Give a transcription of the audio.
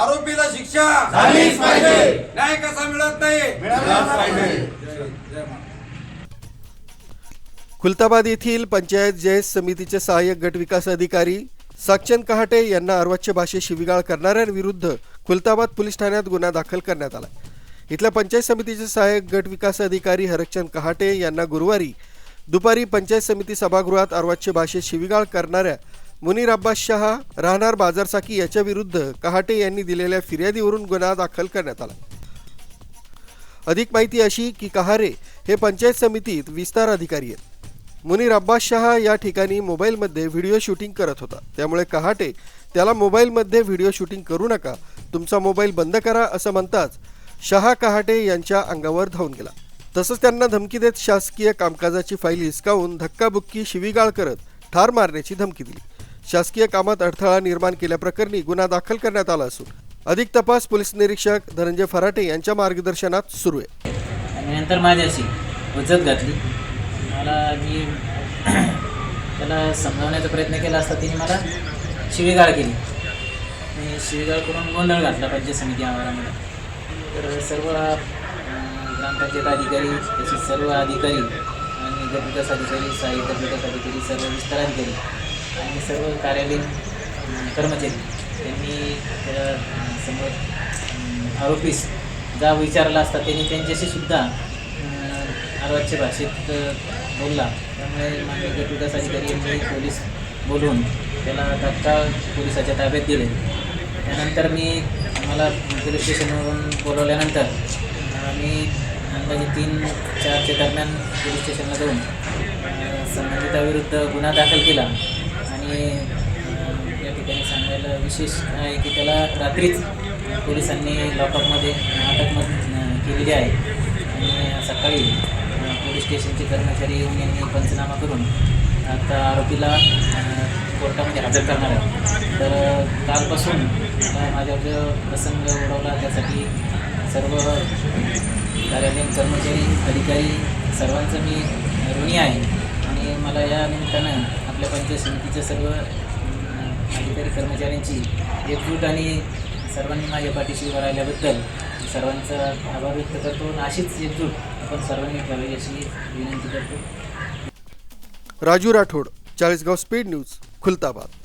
आरोपीला शिक्षा. झालीच पाहिजे. न्याय कसा मिळत नाही? मिळालाच पाहिजे. जय महाराष्ट्र. खुलताबाद येथील पंचायत जयस समितीचे सहाय्यक गट विकास अधिकारी साक्षन कहाटे यांना अर्वाच्य भाषेत शिवीगाळ करणाऱ्यांविरुद्ध खुलताबाद पोलीस ठाण्यात गुन्हा दाखल करण्यात आला. इथल्या पंचायत समितीचे सहाय्यक गट विकास अधिकारी हरकचंद कहाटे यांना गुरुवारी दुपारी पंचायत समिती सभागृहात अर्वाच्य भाषेत शिवीगाळ करणाऱ्या मुनीर अब्बास शहा राहणार बाजारसाकी याच्याविरुद्ध कहाटे यांनी दिलेल्या फिर्यादीवरून गुन्हा दाखल करण्यात आला. अधिक माहिती अशी की कहारे हे पंचायत समितीत विस्तार अधिकारी आहेत. मुनीर अब्बास शहा या ठिकाणी मोबाईलमध्ये व्हिडिओ शूटिंग करत होता. त्यामुळे कहाटे त्याला मोबाईलमध्ये व्हिडिओ शूटिंग करू नका तुमचा मोबाईल बंद करा असं म्हणताच शहा कहाटे यांच्या अंगावर धावून गेला. तसंच त्यांना धमकी देत शासकीय कामकाजाची फाईल हिसकावून धक्काबुक्की शिवीगाळ करत ठार मारण्याची धमकी दिली. शासकीय कामात अडथळा निर्माण केल्याप्रकरणी गुन्हा दाखल करण्यात आला असून अधिक तपास पोलीस निरीक्षक धनंजय फराटे यांच्या मार्गदर्शनात सुरू आहे. आणि नंतर माझ्याशी उजत घातली. मला मी त्याला समजावण्याचा प्रयत्न केला असता तिने मला शिवीगाळ केली. आणि शिवीगाळ करून गोंधळ घातला पंचायत समिती आवारामध्ये. तर सर्व ग्रामपंचायत अधिकारी तसेच सर्व अधिकारी आणि गटविकास अधिकारी सहाय्यक गट विकास अधिकारी सर्व विस्तार अधिकारी आणि सर्व कार्यालयीन कर्मचारी त्यांनी त्याला समोर आरोपीस जा विचारला असता त्यांनी त्यांच्याशी सुद्धा अं, भाषेत बोलला. त्यामुळे माननीय गटविकास अधिकारी यांनी पोलीस बोलवून त्याला तात्काळ पोलिसाच्या ताब्यात दिले. त्यानंतर मी मला पोलीस स्टेशनवरून बोलवल्यानंतर मी अंदाजे तीन चारच्या दरम्यान पोलीस स्टेशनला जाऊन संबंधिताविरुद्ध गुन्हा दाखल केला. आणि या ठिकाणी सांगायला विशेष आहे की त्याला रात्रीच पोलिसांनी लॉकअपमध्ये अटक केलेली आहे. आणि सकाळी पोलीस स्टेशनचे कर्मचारी येऊन यांनी पंचनामा करून आता आरोपीला कोर्टामध्ये हजर करणार आहे तर कालपासून माझ्यावर जो प्रसंग उडवला त्यासाठी सर्व कार्यालयीन कर्मचारी अधिकारी सर्वांचं मी ऋणी आहे. आणि मला या निमित्तानं आपल्या पंचायत समितीच्या सर्व अधिकारी कर्मचाऱ्यांची एकजूट आणि सर्वांनी माझ्या पाठीशी उभं राहिल्याबद्दल सर्वांचा आभार व्यक्त करतो. आणि अशीच एकजूट आपण सर्वांनी ठेवावी अशी विनंती करतो. Raju Rathod Chalisgaon speed news Khultabad.